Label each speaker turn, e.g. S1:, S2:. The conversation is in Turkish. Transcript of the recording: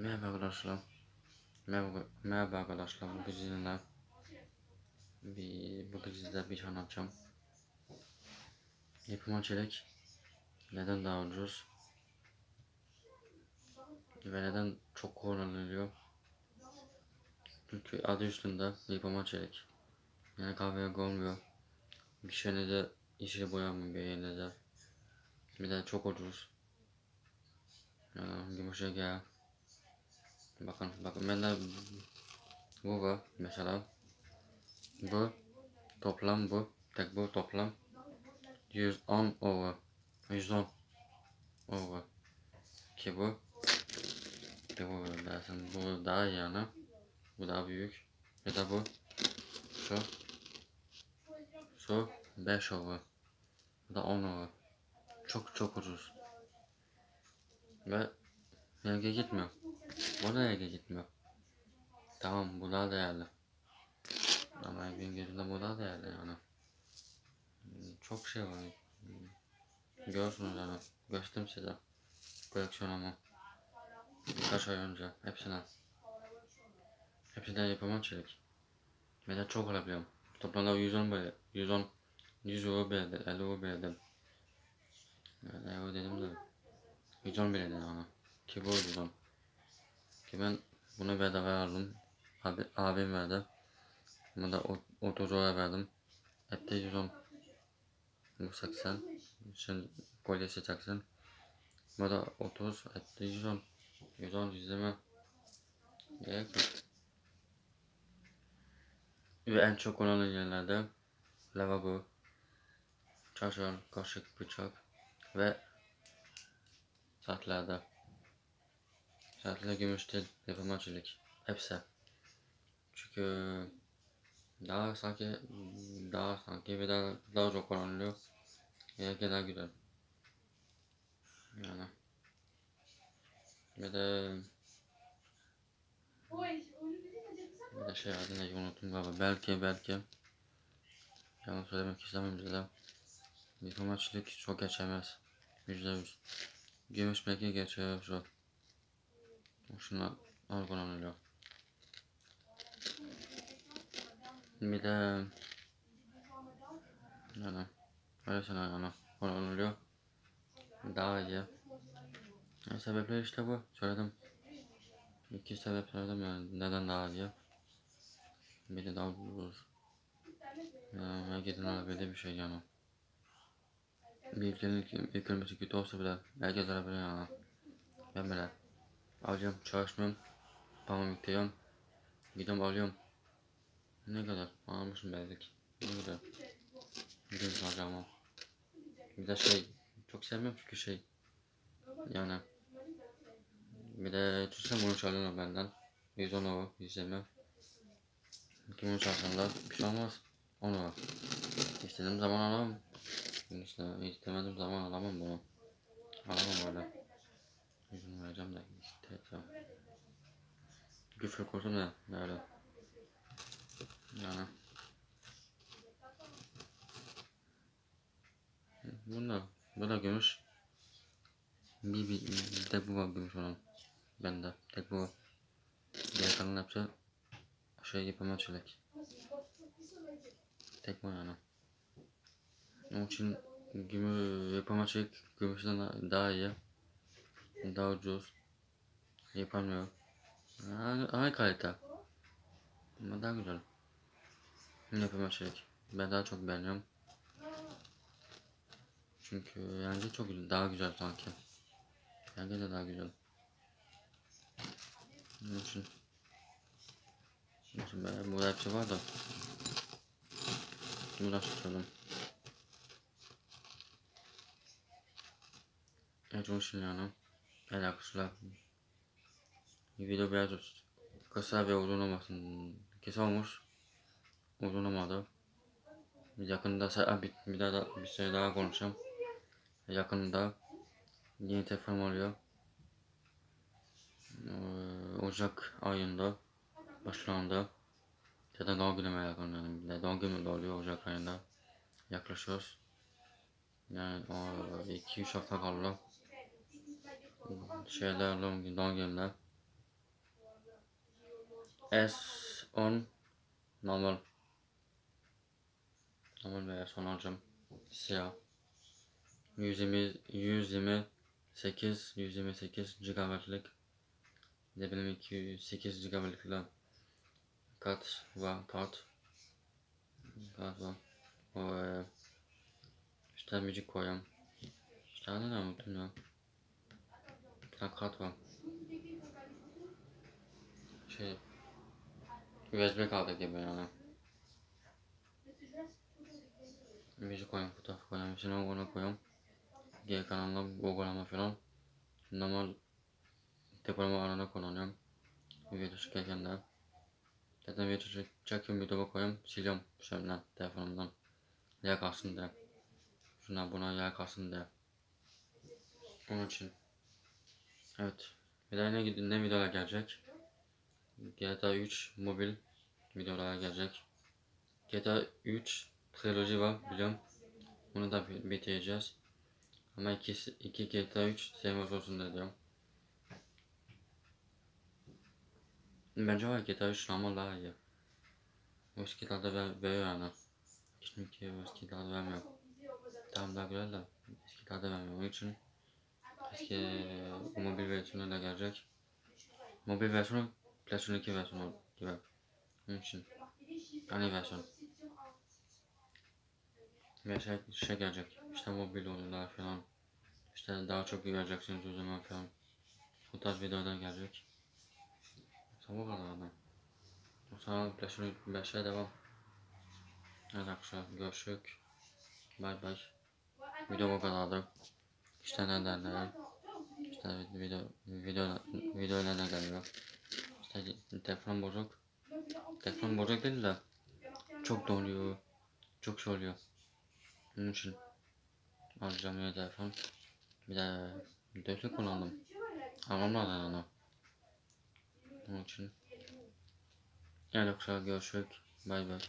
S1: Merhaba arkadaşlar. Merhaba, merhaba arkadaşlar. Bu sizinle bir, bu size bir şey anlatacağım. Yapıma çelik neden daha ucuz ve neden çok kullanılıyor? Çünkü adı üstünde yapıma çelik. Yani kahveye olmuyor. Bir şeyde de işe boyamıyor bir yerine de. Bir de çok ucuz. Yani yumuşak ya. Bakın bakın bende bu var mesela. Bu toplam bu. Tek bu toplam 110 euro. 110 euro. Ki bu bu dersin bu daha yani. Bu daha büyük. Ya da bu şu şu 5 euro. Bu da 10 euro. Çok çok ucuz. Ve Nereye gitmiyor. Bu da gitmiyor. Tamam bu daha değerli. Ama benim gözümde bu daha değerli yani. Çok şey var. Görürsünüz yani. Gösterdim size. Koleksiyonumu. Birkaç ay önce. Hepsine. Hepsinden yapamam çelik. De çok alabiliyorum. Toplamda 110 böyle. 110 100 euro belirdi. 50 euro belirdim. Yani euro dedim de. 110 belirdi yani. Ki bu 110. Ki ben bunu bedava aldım. Abi, abim verdi. Bunu da 30 euro verdim. Etti 110. Bu 80. Şimdi kolyesi 80. Bu da 30. Etti 110. 110 120. Gerek yok. Ve en çok kullanılan yerlerde lavabo, çarşaf, kaşık, bıçak ve saatlerde. Saatler gümüş değil, yapımacılık. Hepsi. Çünkü daha sanki daha sanki ve daha, daha çok kullanılıyor. Ya daha güzel. Yani. Ve de bir de şey adını unuttum galiba. Belki belki yalan söylemek istemem bize. Yapımacılık çok geçemez. Yüzde yüz. Gümüş belki geçiyor şu. Şunlar uygulanıyor. Bir de yani öylesine yani kullanılıyor. Daha iyi. Yani sebepler işte bu. Söyledim. İki sebep söyledim yani neden daha iyi. Bir de daha ucuz. Yani herkesin alabildiği bir şey yani. Bir ülkenin ekonomisi kötü olsa bile herkes alabilir yani. Ben bile. Alacağım çalışmıyorum. Tamam yüklüyorum. Gidiyorum alıyorum. Ne kadar? Almışım belki. Ne kadar? Gidiyorum alacağım. Bir de şey. Çok sevmiyorum çünkü şey. Yani. Bir de tutsam bunu çalıyorlar benden. 110 euro. 120. Kim bunu çalsınlar bir şey olmaz. 10 euro. İstediğim zaman alamam. İşte istemediğim zaman alamam bunu. Alamam öyle. Yüzünü vereceğim de isteyeceğim. Küfür kurtum da nerede? Yani. Bunda, bunda gümüş. Bir, bir, bir tek bu var gümüş olan. Bende, tek bu var. Diğer kalan hepsi şey yapama çelik. Tek bu yani. Onun için gümüş yapama çelik gümüşten daha iyi. Daha ucuz. Yapamıyor. Aynı, kalite. Ama daha güzel. Yapıma şey. Ben daha çok beğeniyorum. Çünkü yani çok güzel. Daha güzel sanki. Yani de daha güzel. Onun için. Onun için ben bu hepsi var da. Da tutalım. Evet onun için yani. Alakası Video biraz kısa ve uzun olmasın. Kısa olmuş. Uzun olmadı. Yakında bir, bir daha da, bir şey daha konuşacağım. Yakında yeni telefon oluyor. Ee, Ocak ayında başlarında ya da doğum günüme yakın yani. Bir de doğum günüm de oluyor Ocak ayında. Yaklaşıyoruz. Yani 2-3 hafta kaldı şeyler doğum günler S10 normal. Normal bir S10 alacağım. Siyah. 120 128 128 GB'lık ne bileyim 208 GB'lık kart var kart kart var? O e, işte müzik koyuyorum işte ne unuttum ya kart var. Şey USB kartı gibi yani. Müzik koyuyorum fotoğraf koyuyorum hepsini ona koyuyorum Geri kalanlar uygulama falan. Normal depolama alanına kullanıyorum. Video çekerken de. Zaten video çek çekiyorum videoya koyuyorum siliyorum şeyden telefonumdan. Yer kalsın diye. Şuna buna yer kalsın diye. Onun için evet bir daha ne, ne videolar gelecek GTA 3 mobil videolar gelecek GTA 3 triloji var biliyorum onu da bitireceğiz ama ikisi, iki GTA 3 sevmez olsun da diyorum. Bence var GTA 3 normal daha iyi. Eski tadı ver, veriyor yani. Çünkü eski tadı vermiyor. Tamam daha güzel de eski tadı vermiyor. Onun için eski bu mobil versiyonu da gelecek. Mobil versiyonu PlayStation 2 versiyonu gibi. Onun için. Aynı versiyon. Ve şey, şey gelecek. İşte mobil oyunlar falan. İşte daha çok göreceksiniz o zaman falan. Bu tarz videolar gelecek. Sabah kadar adam. O zaman PlayStation 5'e devam. Evet arkadaşlar görüşürüz. Bay bay. Video bu kadardı. İşte neden İşte video video video neden geliyor. İşte telefon bozuk. Telefon bozuk değil de çok donuyor. Çok şey oluyor. Onun için alacağım yeni telefon. Bir de dörtlü kullandım. Almam lazım yani. Onun için. Yani yoksa görüşürüz. Bay bay.